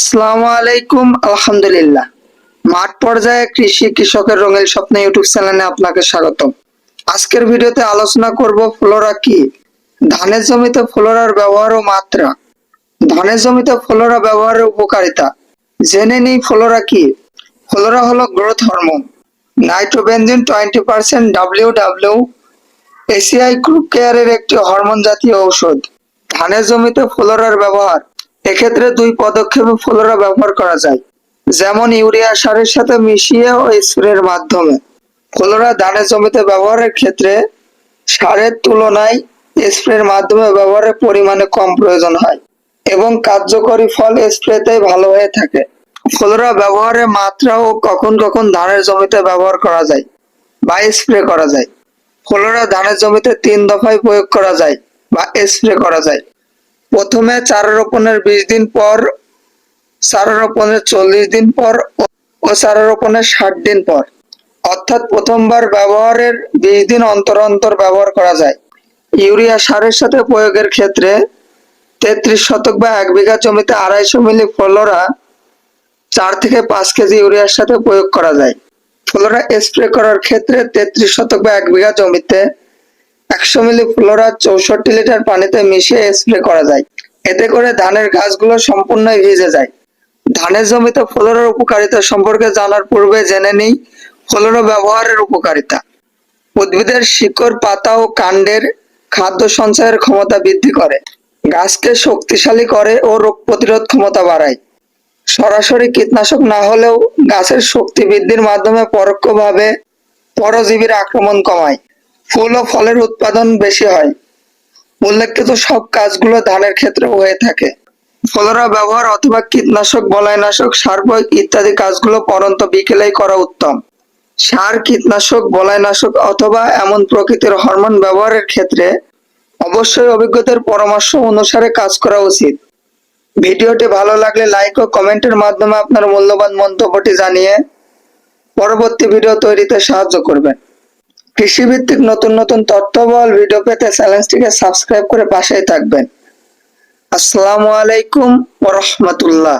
আসসালামু আলাইকুম, আলহামদুলিল্লাহ। মাঠ পর্যায়ে কৃষি কৃষকের রঙিন স্বপ্ন ইউটিউব চ্যানেলে আপনাকে স্বাগত আজকের ভিডিওতে আলোচনা করব ফ্লোরা কি? ধানের জমিতে ফ্লোরার ব্যবহার ও মাত্রা। ধানের জমিতে ফ্লোরা ব্যবহারের উপকারিতা। জেনে নিই ফ্লোরা কি। ফ্লোরা হলো growth hormone. Nitrobenzene twenty percent W W ACI group কেয়ারের একটি হরমোন জাতীয় ঔষধ। ধানের জমিতে ফ্লোরার ব্যবহার। এক্ষেত্রে দুই পদক্ষেপে ফ্লোরা ব্যবহার করা যায়। যেমন ইউরিয়া সারের সাথে মিশিয়ে ও স্প্রের মাধ্যমে। ফ্লোরা ধানের জমিতে ব্যবহারের ক্ষেত্রে সারের তুলনায় স্প্রের মাধ্যমে ব্যবহারের পরিমাণে কম প্রয়োজন হয় এবং কার্যকরী ফল স্প্রেতে ভালো হয়ে থাকে। ফ্লোরা ব্যবহারের মাত্রা ও কখন কখন ধানের জমিতে ব্যবহার করা যায় বা স্প্রে করা যায়। ফ্লোরা ধানের জমিতে তিন দফায় প্রয়োগ করা যায় বা স্প্রে করা যায়। প্রথমে চারা রোপণের বিশ দিন পর চারা রোপণের চল্লিশ দিন পর ও- চারা রোপণের ষাট দিন পর। অর্থাৎ প্রথমবার ব্যবহারের বিশ দিন অন্তর অন্তর ব্যবহার করা যায়। ইউরিয়া সারের সাথে প্রয়োগের ক্ষেত্রে তেত্রিশ শতক বা এক বিঘা জমিতে আড়াইশো মিলি ফ্লোরা চার থেকে পাঁচ কেজি ইউরিয়ার সাথে প্রয়োগ করা যায়। ফ্লোরা স্প্রে করার ক্ষেত্রে তেত্রিশ শতক বা এক বিঘা জমিতে একশো মিলি ফ্লোরা চৌষট্টি লিটার পানিতে মিশিয়ে স্প্রে করা যায়। এতে করে ধানের গাছগুলো সম্পূর্ণই ভিজে যায়। ধানের জমিতে ফ্লোরার উপকারিতা সম্পর্কে জানার পূর্বে জেনে নিই ফ্লোরা ব্যবহারের উপকারিতা। উদ্ভিদের শিকড়, পাতা ও কাণ্ডের খাদ্য সঞ্চয়ের ক্ষমতা বৃদ্ধি করে। গাছকে শক্তিশালী করে ও রোগ প্রতিরোধ ক্ষমতা বাড়ায়। সরাসরি কীটনাশক না হলেও গাছের শক্তি বৃদ্ধির মাধ্যমে পরোক্ষভাবে পরজীবীর আক্রমণ কমায়। ফুল ও ফলের উৎপাদন বেশি হয়। উল্লেখিত সব কাজগুলো ধানের ক্ষেত্রে হয়ে থাকে। ফলরা ব্যবহার অথবা কীটনাশক, বলয়নাশক সার প্রয়োগ ইত্যাদি কাজগুলো পরন্ত বিকেলেই করা উত্তম। সার, কীটনাশক, বলয়নাশক অথবা এমন প্রকৃতির হরমোন ব্যবহারের ক্ষেত্রে অবশ্যই অভিজ্ঞতার পরামর্শ অনুসারে কাজ করা উচিত। ভিডিওটি ভালো লাগলে লাইক ও কমেন্টের মাধ্যমে আপনার মূল্যবান মন্তব্যটি জানিয়ে পরবর্তী ভিডিও তৈরিতে সাহায্য করবেন। কৃষিভিত্তিক নতুন নতুন তথ্যবল ভিডিও পেতে চ্যানেলটিকে সাবস্ক্রাইব করে পাশেই থাকবেন। আসসালামু আলাইকুম ওয়া রাহমাতুল্লাহ